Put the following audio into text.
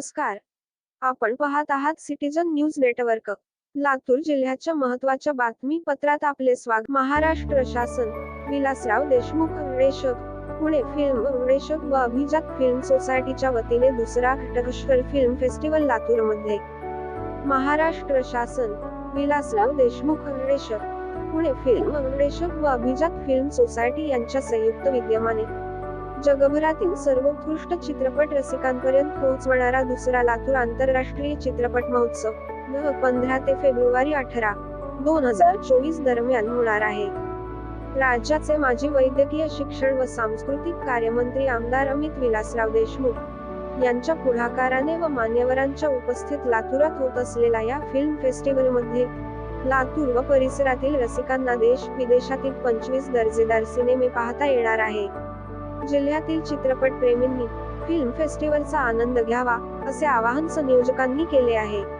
नमस्कार. आपण पाहत आहात सिटीजन न्यूज नेटवर्क. लातूर जिल्ह्याच्या महत्त्वाच्या बातमीपत्रात आपले स्वागत. महाराष्ट्र शासन विलासराव देशमुख रेषक पुणे फिल्म रेषक व अभिजात फिल्म सोसायटीच्या वतीने दुसरा घटकश्वर फिल्म फेस्टिवल लातूरमध्ये. महाराष्ट्र शासन विलासराव देशमुख रेषक पुणे फिल्म रेषक व अभिजात फिल्म सोसायटी यांच्या संयुक्त विद्यमाने जगभरातील सर्वोत्कृष्ट चित्रपट रसिकांपर्यंत पोहोचवणारा दुसरा लातूर आंतरराष्ट्रीय चित्रपट महोत्सव दह पंधरा ते फेब्रुवारी अठरा दोन हजार चोवीस दरम्यान होणार आहे. राज्याचे माजी वैद्यकीय शिक्षण व सांस्कृतिक कार्यमंत्री आमदार अमित विलासराव देशमुख यांच्या पुढाकाराने व मान्यवरांच्या उपस्थित लातूरात होत असलेल्या या फिल्म फेस्टिवलमध्ये लातूर व परिसरातील रसिकांना देश विदेशातील पंचवीस दर्जेदार सिनेमे पाहता येणार आहे. जिल्ह्यातील चित्रपट प्रेमींनी फिल्म फेस्टिवलचा आनंद घ्यावा असे आवाहन संयोजकांनी केले आहे.